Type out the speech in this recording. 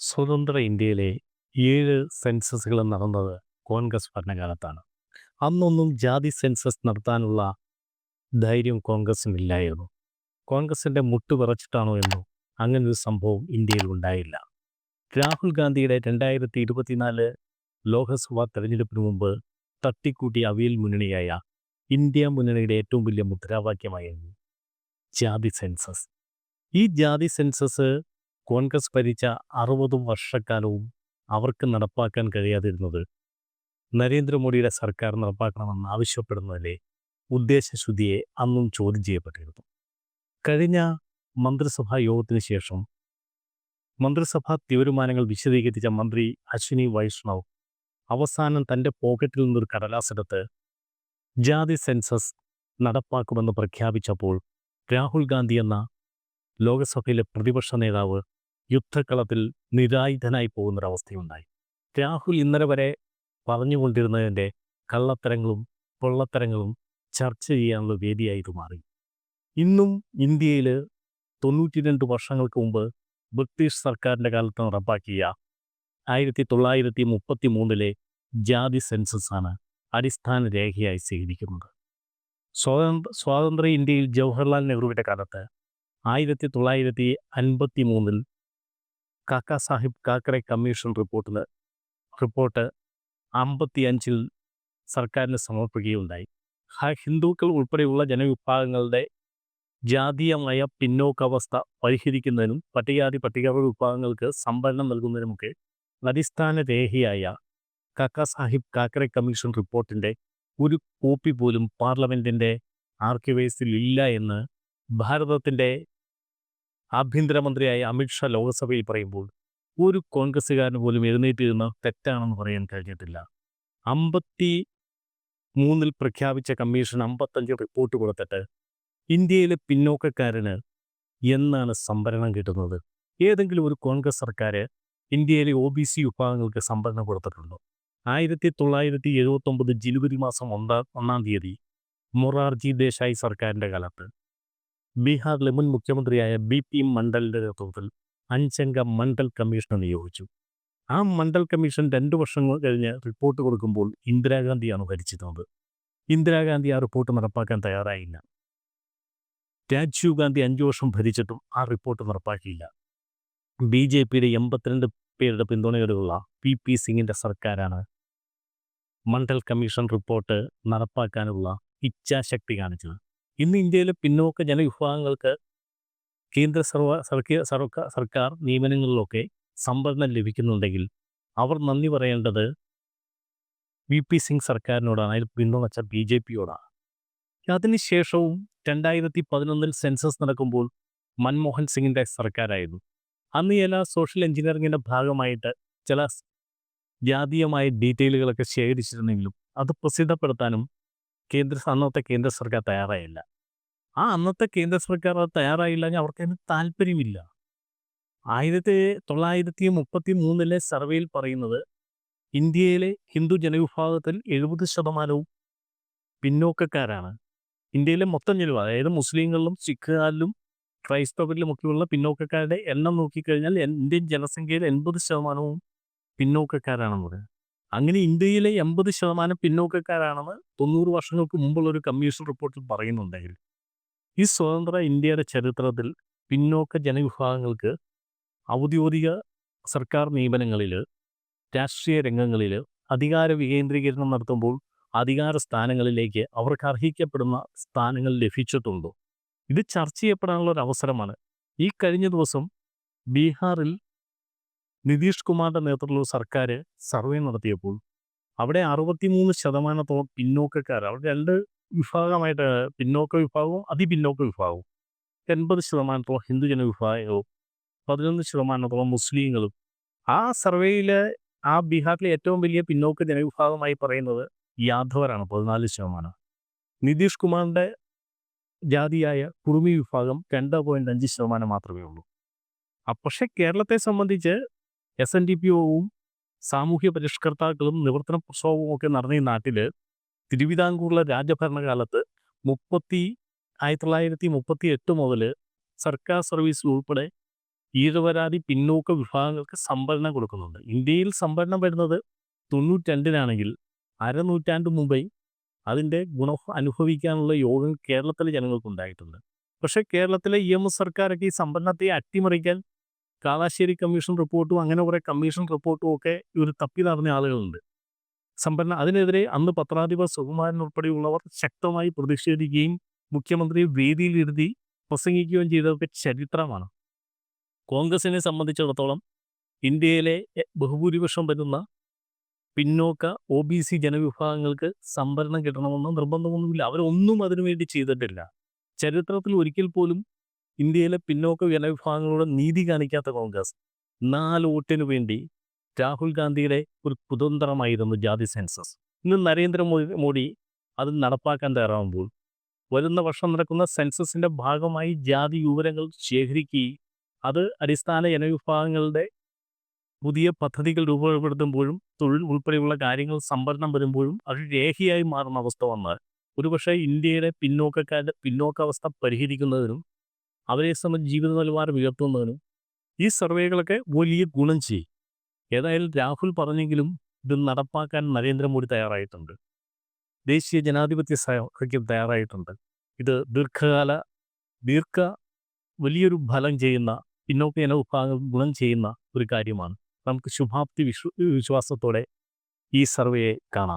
സ്വതന്ത്ര ഇന്ത്യയിലെ ഏഴ് സെൻസസുകൾ നടന്നത് കോൺഗ്രസ് ഭരണകാലത്താണ്. അന്നൊന്നും ജാതി സെൻസസ് നടത്താനുള്ള ധൈര്യം കോൺഗ്രസ്സിനില്ലായിരുന്നു കോൺഗ്രസിന്റെ മുട്ട് വിറച്ചിട്ടാണോ എന്നോ അങ്ങനൊരു സംഭവം ഇന്ത്യയിൽ ഉണ്ടായില്ല. രാഹുൽ ഗാന്ധിയുടെ രണ്ടായിരത്തി ഇരുപത്തിനാല് ലോക്സഭാ തെരഞ്ഞെടുപ്പിന് മുമ്പ് തട്ടിക്കൂട്ടി അവിയൽ മുന്നണിയായ ഇന്ത്യ മുന്നണിയുടെ ഏറ്റവും വലിയ മുദ്രാവാക്യമായിരുന്നു ജാതി സെൻസസ്. ഈ ജാതി സെൻസസ് കോൺഗ്രസ് ഭരിച്ച അറുപത് വർഷക്കാലവും അവർക്ക് നടപ്പാക്കാൻ കഴിയാതിരുന്നത് നരേന്ദ്രമോദിയുടെ സർക്കാർ നടപ്പാക്കണമെന്ന് ആവശ്യപ്പെടുന്നതിലെ ഉദ്ദേശശുദ്ധിയെ അന്നും ചോദ്യം ചെയ്യപ്പെട്ടിരുന്നു. കഴിഞ്ഞ മന്ത്രിസഭാ യോഗത്തിന് ശേഷം മന്ത്രിസഭാ തീരുമാനങ്ങൾ വിശദീകരിച്ച മന്ത്രി അശ്വിനി വൈഷ്ണവ് അവസാനം തന്റെ പോക്കറ്റിൽ നിന്നൊരു കടലാസെടുത്ത് ജാതി സെൻസസ് നടപ്പാക്കുമെന്ന് പ്രഖ്യാപിച്ചപ്പോൾ രാഹുൽ ഗാന്ധി എന്ന ലോകസഭയിലെ പ്രതിപക്ഷ നേതാവ് യുദ്ധക്കളത്തിൽ നിരായുധനായി പോകുന്നൊരവസ്ഥയുണ്ടായി. രാഹുൽ ഇന്നലെ വരെ പറഞ്ഞുകൊണ്ടിരുന്നതിന്റെ കള്ളത്തരങ്ങളും പൊള്ളത്തരങ്ങളും ചർച്ച ചെയ്യാനുള്ള വേദിയായി ഇത് മാറി. ഇന്നും ഇന്ത്യയിൽ തൊണ്ണൂറ്റി രണ്ട് വർഷങ്ങൾക്ക് മുമ്പ് ബ്രിട്ടീഷ് സർക്കാരിന്റെ കാലത്ത് നടപ്പാക്കിയ ആയിരത്തി തൊള്ളായിരത്തി മുപ്പത്തി മൂന്നിലെ ജാതി സെൻസസാണ് അടിസ്ഥാന രേഖയായി സ്വീകരിക്കുന്നത്. സ്വാതന്ത്ര്യ സ്വാതന്ത്ര്യ ഇന്ത്യയിൽ ജവഹർലാൽ നെഹ്റുവിന്റെ കാലത്ത് ആയിരത്തി തൊള്ളായിരത്തി അൻപത്തി മൂന്നിൽ കാക്ക സാഹിബ് കാക്കറെ കമ്മീഷൻ റിപ്പോർട്ടിൽ റിപ്പോർട്ട് അമ്പത്തി അഞ്ചിൽ സർക്കാരിന് സമർപ്പിക്കുകയുണ്ടായി. ഹിന്ദുക്കൾ ഉൾപ്പെടെയുള്ള ജനവിഭാഗങ്ങളുടെ ജാതീയമായ പിന്നോക്കാവസ്ഥ പരിഹരിക്കുന്നതിനും പട്ടികജാതി പട്ടികവർഗ വിഭാഗങ്ങൾക്ക് സംവരണം നൽകുന്നതിനുമൊക്കെ അടിസ്ഥാന രേഖയായ കാക്ക സാഹിബ് കാക്കറെ കമ്മീഷൻ റിപ്പോർട്ടിന്റെ ഒരു കോപ്പി പോലും പാർലമെന്റിന്റെ ആർക്കിവേസിൽ ഇല്ല എന്ന് ഭാരതത്തിന്റെ ആഭ്യന്തരമന്ത്രിയായ അമിത്ഷാ ലോക്സഭയിൽ പറയുമ്പോൾ ഒരു കോൺഗ്രസ്സുകാരന് പോലും എഴുന്നേറ്റിരുന്ന തെറ്റാണെന്ന് പറയാൻ കഴിഞ്ഞിട്ടില്ല. അമ്പത്തി മൂന്നിൽ പ്രഖ്യാപിച്ച കമ്മീഷൻ അമ്പത്തഞ്ച് റിപ്പോർട്ട് കൊടുത്തിട്ട് ഇന്ത്യയിലെ പിന്നോക്കക്കാരന് എന്നാണ് സംവരണം കിട്ടുന്നത്? ഏതെങ്കിലും ഒരു കോൺഗ്രസ് സർക്കാർ ഇന്ത്യയിലെ ഒ ബി സി വിഭാഗങ്ങൾക്ക് സംവരണം കൊടുത്തിട്ടുണ്ടോ? ആയിരത്തി തൊള്ളായിരത്തി എഴുപത്തൊമ്പത് ജനുവരി മാസം ഒന്നാം ഒന്നാം തീയതി മൊറാർജി ദേശായി സർക്കാരിന്റെ കാലത്ത് ബീഹാറിലെ മുൻ മുഖ്യമന്ത്രിയായ ബി പി മണ്ഡലിന്റെ നേതൃത്വത്തിൽ അഞ്ചംഗ മണ്ഡൽ കമ്മീഷനെ നിയോഗിച്ചു. ആ മണ്ഡൽ കമ്മീഷൻ രണ്ട് വർഷങ്ങൾ കഴിഞ്ഞ് റിപ്പോർട്ട് കൊടുക്കുമ്പോൾ ഇന്ദിരാഗാന്ധിയാണ് ഭരിച്ചിരുന്നത്. ഇന്ദിരാഗാന്ധി ആ റിപ്പോർട്ട് നടപ്പാക്കാൻ തയ്യാറായില്ല. രാജീവ് ഗാന്ധി അഞ്ചു വർഷം ഭരിച്ചിട്ടും ആ റിപ്പോർട്ട് നടപ്പാക്കിയില്ല. ബി ജെ പിയുടെ എൺപത്തിരണ്ട് പേരുടെ പിന്തുണയോടെയുള്ള പി പി സിംഗിന്റെ സർക്കാരാണ് മണ്ഡൽ കമ്മീഷൻ റിപ്പോർട്ട് നടപ്പാക്കാനുള്ള ഇച്ഛാശക്തി കാണിച്ചത്. ഇന്ന് ഇന്ത്യയിലെ പിന്നോക്ക ജനവിഭാഗങ്ങൾക്ക് കേന്ദ്ര സർവ സർക്കാർ സർക്കാർ സർക്കാർ നിയമനങ്ങളിലൊക്കെ സംവരണം ലഭിക്കുന്നുണ്ടെങ്കിൽ അവർ നന്ദി പറയേണ്ടത് വി പി സിംഗ് സർക്കാരിനോടാണ് അതിൽ പിന്തുണച്ച ബി ജെ പിയോടാണ്. അതിനുശേഷവും രണ്ടായിരത്തി പതിനൊന്നിൽ സെൻസസ് നടക്കുമ്പോൾ മൻമോഹൻ സിംഗിന്റെ സർക്കാരായിരുന്നു. അന്ന് ചില സോഷ്യൽ എഞ്ചിനീയറിങ്ങിന്റെ ഭാഗമായിട്ട് ചില ജാതീയമായ ഡീറ്റെയിലുകളൊക്കെ ശേഖരിച്ചിരുന്നെങ്കിലും അത് പ്രസിദ്ധപ്പെടുത്താനും കേന്ദ്ര അന്നത്തെ കേന്ദ്ര സർക്കാർ തയ്യാറായില്ല. ആ അന്നത്തെ കേന്ദ്ര സർക്കാർ അത് തയ്യാറായില്ലെങ്കിൽ അവർക്കതിന് താല്പര്യമില്ല. ആയിരത്തി തൊള്ളായിരത്തി മുപ്പത്തി മൂന്നിലെ സർവേയിൽ പറയുന്നത് ഇന്ത്യയിലെ ഹിന്ദു ജനവിഭാഗത്തിൽ എഴുപത് ശതമാനവും പിന്നോക്കക്കാരാണ്. ഇന്ത്യയിലെ മൊത്തം ജനവിഭാഗം അതായത് മുസ്ലിങ്ങളിലും സിഖുകാരിലും ക്രൈസ്തവരിലും ഒക്കെയുള്ള പിന്നോക്കക്കാരുടെ എണ്ണം നോക്കിക്കഴിഞ്ഞാൽ ഇന്ത്യൻ ജനസംഖ്യയിൽ എൺപത് ശതമാനവും പിന്നോക്കക്കാരാണെന്ന് പറയുന്നത് അങ്ങനെ ഇന്ത്യയിലെ എൺപത് ശതമാനം പിന്നോക്കക്കാരാണെന്ന് തൊണ്ണൂറ് വർഷങ്ങൾക്ക് മുമ്പുള്ള ഒരു കമ്മീഷൻ റിപ്പോർട്ടിൽ പറയുന്നുണ്ടെങ്കിൽ ഈ സ്വതന്ത്ര ഇന്ത്യയുടെ ചരിത്രത്തിൽ പിന്നോക്ക ജനവിഭാഗങ്ങൾക്ക് ഔദ്യോഗിക സർക്കാർ നിയമനങ്ങളിൽ രാഷ്ട്രീയ രംഗങ്ങളിൽ അധികാര വികേന്ദ്രീകരണം നടത്തുമ്പോൾ അധികാര സ്ഥാനങ്ങളിലേക്ക് അവർക്ക് അർഹിക്കപ്പെടുന്ന സ്ഥാനങ്ങൾ ലഭിച്ചിട്ടുണ്ടോ. ഇത് ചർച്ച ചെയ്യപ്പെടാനുള്ള ഒരു അവസരമാണ് ഈ കഴിഞ്ഞ ദിവസം ബീഹാറിൽ നിതീഷ് കുമാറിന്റെ നേതൃത്വത്തിലുള്ള സർക്കാർ സർവേ നടത്തിയപ്പോൾ അവിടെ അറുപത്തിമൂന്ന് ശതമാനത്തോളം പിന്നോക്കക്കാർ അവിടെ രണ്ട് വിഭാഗമായിട്ട് പിന്നോക്ക വിഭാഗവും അതിപിന്നോക്ക വിഭാഗവും എൺപത് ശതമാനത്തോളം ഹിന്ദുജന വിഭാഗവും പതിനൊന്ന് ശതമാനത്തോളം മുസ്ലിങ്ങളും ആ സർവേയിൽ ആ ബീഹാറിലെ ഏറ്റവും വലിയ പിന്നോക്ക ജനവിഭാഗമായി പറയുന്നത് യാദവരാണ് പതിനാല് ശതമാനം. നിതീഷ് കുമാറിന്റെ ജാതിയായ കുറുമി വിഭാഗം രണ്ട് പോയിന്റ് അഞ്ച് ശതമാനം മാത്രമേ ഉള്ളൂ. പക്ഷേ കേരളത്തെ സംബന്ധിച്ച് എസ് എൻ ഡി പി ഒവും സാമൂഹ്യ പരിഷ്കർത്താക്കളും നിവർത്തന പ്രക്ഷോഭവും ഒക്കെ നടന്ന ഈ നാട്ടിൽ തിരുവിതാംകൂറിലെ രാജഭരണകാലത്ത് മുപ്പത്തി ആയിരത്തി തൊള്ളായിരത്തി മുപ്പത്തി എട്ട് മുതൽ സർക്കാർ സർവീസിൽ ഉൾപ്പെടെ ഈഴവരാതി പിന്നോക്ക വിഭാഗങ്ങൾക്ക് സംവരണം കൊടുക്കുന്നുണ്ട്. ഇന്ത്യയിൽ സംവരണം വരുന്നത് തൊണ്ണൂറ്റിരണ്ടിനാണെങ്കിൽ അരനൂറ്റാണ്ട് മുമ്പേ അതിന്റെ ഗുണ അനുഭവിക്കാനുള്ള യോഗം കേരളത്തിലെ ജനങ്ങൾക്ക് ഉണ്ടായിട്ടുണ്ട് പക്ഷേ കേരളത്തിലെ ഇ എം എസ് സർക്കാരൊക്കെ ഈ സംവരണത്തെ അട്ടിമറിക്കാൻ കാളാശ്ശേരി കമ്മീഷൻ റിപ്പോർട്ടും അങ്ങനെ കുറേ കമ്മീഷൻ റിപ്പോർട്ടും ഒക്കെ ഇവർ തപ്പി നടന്ന ആളുകളുണ്ട്. സമ്പന്ന അതിനെതിരെ അന്ന് പത്രാധിപർ സുകുമാരൻ ഉൾപ്പെടെയുള്ളവർ ശക്തമായി പ്രതിഷേധിക്കുകയും മുഖ്യമന്ത്രിയെ വേദിയിലിരുത്തി പ്രസംഗിക്കുകയും ചെയ്തതൊക്കെ ചരിത്രമാണ്. കോൺഗ്രസിനെ സംബന്ധിച്ചിടത്തോളം ഇന്ത്യയിലെ ബഹുഭൂരിപക്ഷം വരുന്ന പിന്നോക്ക ഒ ബി സി ജനവിഭാഗങ്ങൾക്ക് സംവരണം കിട്ടണമെന്ന് നിർബന്ധമൊന്നുമില്ല. അവരൊന്നും അതിനുവേണ്ടി ചെയ്തിട്ടില്ല. ചരിത്രത്തിൽ ഒരിക്കൽ പോലും ഇന്ത്യയിലെ പിന്നോക്ക ജനവിഭാഗങ്ങളോട് നീതി കാണിക്കാത്ത കോൺഗ്രസ്. നാല് വോട്ടിനു വേണ്ടി രാഹുൽ ഗാന്ധിയുടെ ഒരു കുതന്ത്രമായിരുന്നു ജാതി സെൻസസ്. ഇന്ന് നരേന്ദ്രമോദി മോദി അത് നടപ്പാക്കാൻ തയ്യാറാകുമ്പോൾ വരുന്ന വർഷം നടക്കുന്ന സെൻസസിന്റെ ഭാഗമായി ജാതി വിവരങ്ങൾ ശേഖരിക്കുകയും അത് അടിസ്ഥാന ജനവിഭാഗങ്ങളുടെ പുതിയ പദ്ധതികൾ രൂപപ്പെടുത്തുമ്പോഴും തൊഴിൽ ഉൾപ്പെടെയുള്ള കാര്യങ്ങൾ സംഭരണം വരുമ്പോഴും അത് രേഖയായി മാറുന്ന അവസ്ഥ വന്നാൽ ഒരുപക്ഷെ ഇന്ത്യയുടെ പിന്നോക്കക്കാരുടെ പിന്നോക്കാവസ്ഥ പരിഹരിക്കുന്നതിനും അവരെ സംബന്ധിച്ച് ജീവിത നിലവാരം ഉയർത്തുന്നതിനും ഈ സർവേകളൊക്കെ വലിയ ഗുണം ചെയ്യും. ഏതായാലും രാഹുൽ പറഞ്ഞെങ്കിലും ഇത് നടപ്പാക്കാൻ നരേന്ദ്രമോദി തയ്യാറായിട്ടുണ്ട്. ദേശീയ ജനാധിപത്യ സഖ്യം തയ്യാറായിട്ടുണ്ട്. ഇത് ദീർഘകാല ദീർഘ വലിയൊരു ഫലം ചെയ്യുന്ന പിന്നോക്ക ജനവിഭാഗങ്ങൾ ഗുണം ചെയ്യുന്ന ഒരു കാര്യമാണ്. നമുക്ക് ശുഭാപ്തി വിശ്വ വിശ്വാസത്തോടെ ഈ സർവേയെ കാണാം.